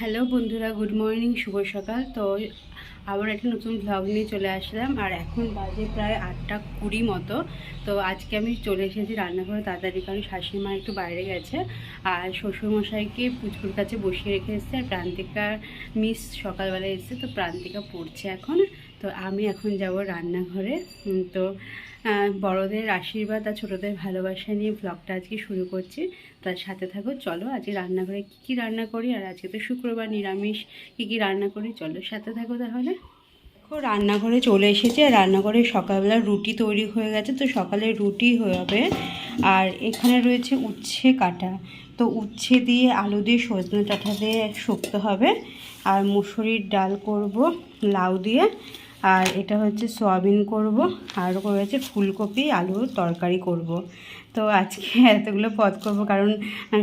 Hello বন্ধুরা, good morning, শুভ সকাল। তো আবার একটা নতুন ভ্লগ নিয়ে চলে আসলাম, আর এখন বাজে প্রায় আটটা কুড়ি মতো। তো আজকে আমি চলে এসেছি রান্নাঘরে তাড়াতাড়ি, কারণ শাশুড়ি মা একটু বাইরে গেছে, আর শ্বশুরমশাইকে পুচকুর কাছে বসিয়ে রেখে এসেছে, আর প্রান্তিকা মিস সকালবেলা এসেছে, তো প্রান্তিকা পড়ছে এখন। তো আমি এখন যাব রান্নাঘরে। তো বড়দের আশীর্বাদ আর ছোটোদের ভালোবাসা নিয়ে ব্লগটা আজকে শুরু করছি। তার সাথে থাকো, চলো আজকে রান্নাঘরে কী কী রান্না করি, আর আজকে তো শুক্রবার, নিরামিষ, কী কী রান্না করি, চলো সাথে থাকো তাহলে। দেখো, রান্নাঘরে চলে এসেছে, আর রান্নাঘরে সকালবেলা রুটি তৈরি হয়ে গেছে, তো সকালে রুটি হবে। আর এখানে রয়েছে উচ্ছে কাটা। তো উচ্ছে দিয়ে আলু দিয়ে সজনে ডাঁটা দিয়ে শুক্তো হবে। আর মুসুরির ডাল করব, লাউ দিয়ে। আর এটা হচ্ছে সয়াবিন করব, আর রয়েছে ফুলকপি, আলুর তরকারি করব। তো আজকে এতগুলো পদ করব, কারণ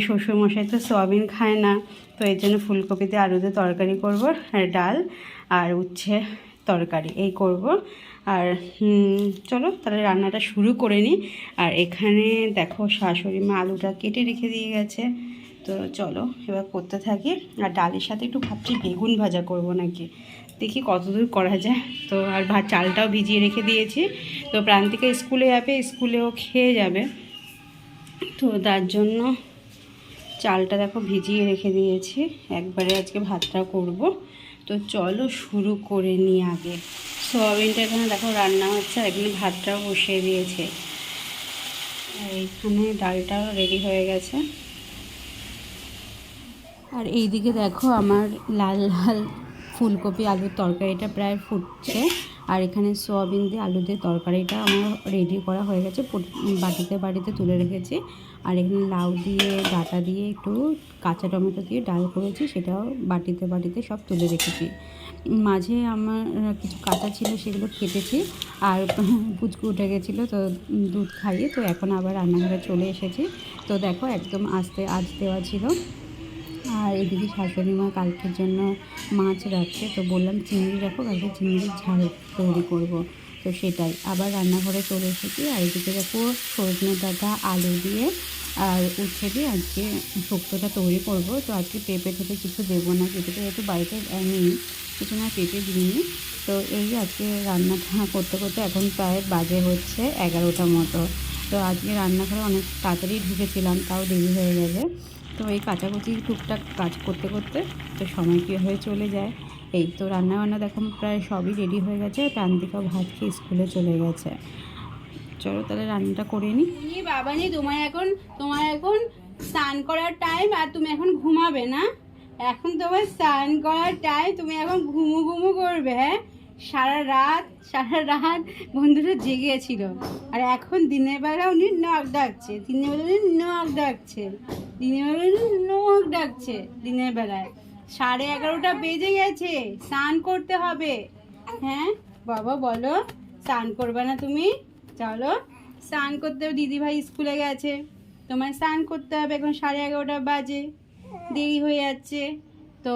শ্বশুরমশাই তো সয়াবিন খায় না, তো এর জন্য ফুলকপিতে আলুতে তরকারি করব, আর ডাল আর উচ্ছে তরকারি, এই করব। আর চলো তাহলে রান্নাটা শুরু করে নিই। আর এখানে দেখো শাশুড়ি মা আলুটা কেটে রেখে দিয়ে গেছে। তো চলো এবার করতে থাকি। আর ডালের সাথে একটু ভাবছি বেগুন ভাজা করব নাকি? দেখি কতদূর করা যায়। তো আর ভাত চালটাও ভিজিয়ে রেখে দিয়েছি। তো প্রান্তিকা স্কুলে যাবে স্কুলেও খেয়ে যাবে। তো তার জন্য চালটা দেখো ভিজিয়ে রেখে দিয়েছি। একবারে আজকে ভাতটা করব। তো চলো শুরু করে নিই আগে। সোয়াবিনটা এখানে দেখো রান্না হচ্ছে এখানে ভাতটাও বসিয়ে দিয়েছে। আর এইখানে ডালটাও রেডি হয়ে গেছে। আর এইদিকে দেখো আমার লাল লাল ফুলকপি, আলুর তরকারিটা প্রায় ফুটছে। আর এখানে সোয়াবিন দিয়ে আলু দিয়ে তরকারিটা আমার রেডি করা হয়ে গেছে। বাটিতে বাটিতে তুলে রেখেছি। আর এখানে লাউ দিয়ে, ডাটা দিয়ে একটু কাঁচা টমেটো দিয়ে ডাল করেছি, সেটাও বাটিতে বাটিতে সব তুলে রেখেছি। মাঝে আমার কিছু কাঁচা ছিল, সেগুলো কেটেছি। আর পুচকু উঠে গেছিল, তো দুধ খাইয়ে, তো এখন আবার রান্নাঘরে চলে এসেছি। তো দেখো, একদম আস্তে আজ দেওয়া ছিল। আর এদিকে শাশুড়ি মা কালকের জন্য মাছ রাখছে, তো বললাম চিংড়ি রাখো, কালকে চিংড়ির ঝাল তৈরি করব। তো সেটাই, আবার রান্নাঘরে চলে এসেছি, আর এদিকে দেখো সজনে ডাটা, আলু দিয়ে আর উচ্ছে দিয়ে আজকে শুক্তোটা তৈরি করব। তো আজকে পেঁপে টেপে কিছু দেবো না, পেঁপে যেহেতু বাড়িতে নেই, কিছু না পেঁপে দিইনি। তো এই আজকে রান্নাটা করতে করতে এখন প্রায় বাজে হচ্ছে এগারোটা মতো। তো আজকে রান্নাঘরে অনেক তাড়াতাড়ি ঢুকেছিলাম, তাও দেরি হয়ে গেছে। তো এই কাচাকুচি টুকটাক কাজ করতে করতে তো সময় কীভাবে চলে যায়? এই তো রান্না বান্না দেখো প্রায় সবই রেডি হয়ে গেছে। প্রান্তিকা ভাত খেয়ে স্কুলে চলে গেছে। চলো তাহলে রান্নাটা করে নিই বাবা নি তোমার এখন তোমার এখন স্নান করার টাইম আর তুমি এখন ঘুমাবে না। এখন তোমার স্নান করার টাইম তুমি এখন ঘুমু ঘুমু করবে হ্যাঁ? সারা রাত সারা রাত বন্ধুরা জেগেছিল। আর এখন দিনের বেলা উনি নখ ডাকছে, দিনের বেলা উনি নখ ডাকছে, দিনের বেলা উনি নখ ডাকছে দিনের বেলায়। সাড়ে এগারোটা বেজে গেছে, স্নান করতে হবে। হ্যাঁ বাবা বলো, স্নান করবে না তুমি? চলো, স্নান করতে দিদিভাই স্কুলে গেছে। তোমার স্নান করতে হবে, এখন সাড়ে এগারোটা বাজে, দেরি হয়ে যাচ্ছে। তো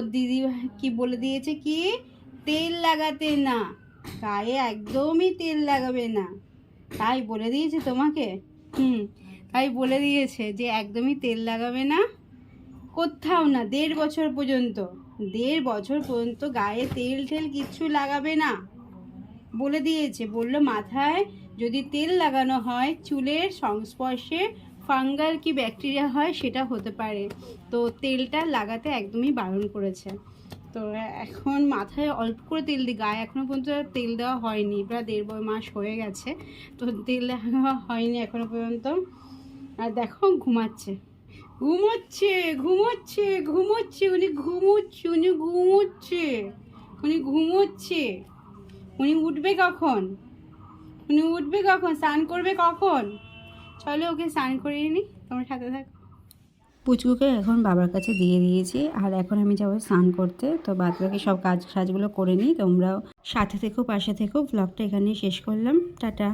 দিদি, কি বলে দিয়েছে কি? তেল লাগাতে না। গায়ে একদমই তেল লাগাবে না। তাই বলে দিয়েছে তোমাকে? হুম, তাই বলে দিয়েছে যে একদমই তেল লাগাবে না। কোথাও না, দেড় বছর পর্যন্ত। দেড় বছর পর্যন্ত গায়ে তেল ঠেল কিচ্ছু লাগাবে না। বলে দিয়েছে, বলল মাথায় যদি তেল লাগানো হয়, চুলের সংস্পর্শে ফাঙ্গাল কি ব্যাকটেরিয়া হয় সেটা হতে পারে। তো তেলটা লাগাতে একদমই বারণ করেছে। তো এখন মাথায় অল্প করে তেল দিই গায়ে এখনও পর্যন্ত তেল দেওয়া হয়নি, প্রায় দেড় মাস হয়ে গেছে। তো তেল দেওয়া হয়নি এখনও পর্যন্ত। আর দেখো, ঘুমাচ্ছে। ঘুমোচ্ছে ঘুমোচ্ছে ঘুমোচ্ছে, উনি ঘুমোচ্ছে উনি ঘুমোচ্ছে উনি ঘুমোচ্ছে। উনি উঠবে কখন? উনি উঠবে কখন? স্নান করবে কখন? চলো ওকে স্নান করিয়ে নিই তোমার সাথে থাকো। পুচকুকে এখন বাবার কাছে দিয়ে দিয়েছি, আর এখন আমি যাব স্নান করতে। তো বাদ বাকি সব কাজ সাজগুলো করে নিই তোমরাও সাথে থেকেও পাশে থেকেও ব্লগটা এখানে শেষ করলাম। টাটা।